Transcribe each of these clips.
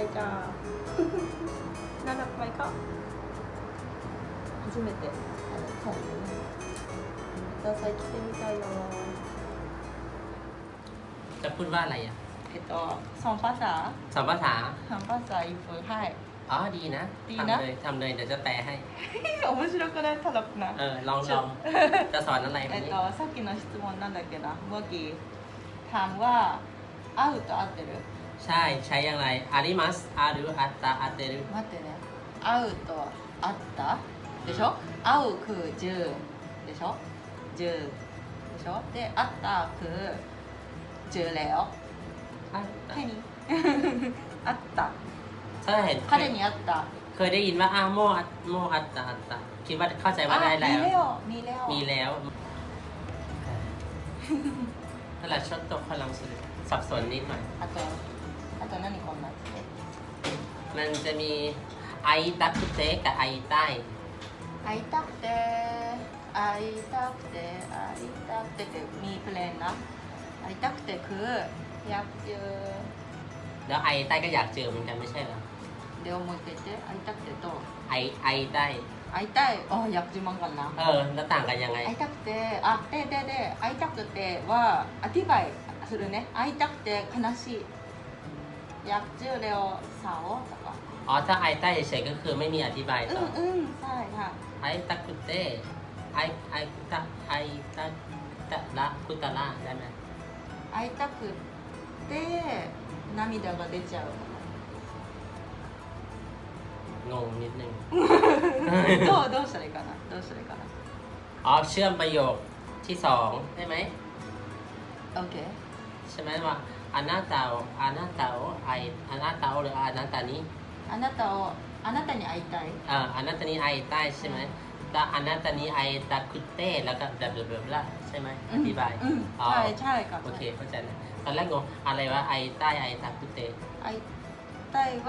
いじゃん何だかいか初めてあのタイでねダサい着てみたいよ จะพูดว่าอะไรอ่ะ えっとสองภาษา สองภาษา สองภาษาอีกฝึกให้ อ๋อ ดีนะ ดี ทำ นะ เลยทำเลย เดี๋ยวจะแปลให้ 面白くないタラプな เออ ลองลอง จะสอนอะไรวั え น っ นี้ とさっきの質問なんだっけなเมื่อกี้ถามว่า会うと合ってる ใช่ ใช้อย่างไรอาริมัสอารุอัตตาอัตเตรุ 待ってね会うと会ったでしょ会うคือ10でしょ10でしょで会ったคือ10แล้ว อ่ะ แค่นี้ 会った ใช่เห็น 彼に会った เคยได้ยินว่าอ้าโมอัตโมอัตตาอัตตาคิดว่าเข้าใจว่าได้ あ แล้ว 見れよ見れよ มีแล้วนั่นแหละชดตกพลังสุดสับสนนิดหน่อย あと あと何こんなやつ มันจะมีไอตักคุเตะกับไอใต้ 会いたくて会いたくて会いたくてってมีเพลงนะ会いたくてคืออยากเจอ แล้วไอใต้ก็อยากเจอเหมือนกันไม่ใช่เหรอ เดี๋ยวもう一回言って会いたくてと ไอไอใต้ 会いたいあอยาก自慢かな เออ แล้วต่างกันยังไง 会いたくてあででで会いたくてはアティバイするね会いたくて悲しいอ ยากเจอเร็วสาวとか อ๋อ ถ้าไอใต้เฉยๆก็คือไม่มีอธิบาย อื ต่อ มอืมใช่ค่ะ ไอตักคุเตะไอไอตะไอตะตะละคุตะละได้ไหม 会いたくて涙が出ちゃう งงนิดนึง どうどうしたらいいかなどうしたらいいかな อ๋อ เชื่อมประโยคที่สองได้ไหม OK ใช่ไหมว่า อานาตาโออานาตาโอไออานาตาโอหรืออานาตานี้ あなたをあなたに会いたい เอ่ออานาตานี้ไอใต้ใช่ไหมแต่อานาตานี้ไอตาคุเต้แล้วก็แบบแบบละใช่ไหมอธิบาย うん、 อ๋อ ใช่ใช่ค่ะ โอเคเข้าใจแล้วตอนแรกงงอะไรวะไอใต้ไอตาคุเต้ 会いたいは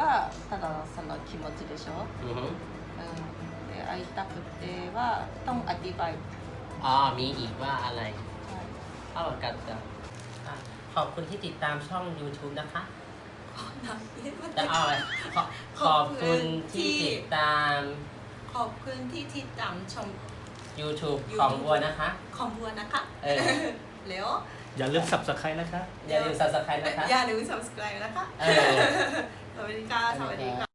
ただその気持ちでしょ、 อือฮึ うん、で会いたくてはต้องอธิบาย อ๋อมีอีกว่าอะไร ใช่ เอากันจ้ะอ่ะ ขอบคุณที่ติดตามช่อง YouTube นะคะ จะเอาอะไรขอขอบคุณที่ติดตาม ขอบคุณที่ติดตามชม YouTube ของบัวนะคะ ของบัวนะคะเออเร็วอย่าลืม subscribe นะคะ อย่าลืม subscribe นะคะ อย่าลืม subscribe นะคะเออสวัสดีค่ะสวัสดีค่ะ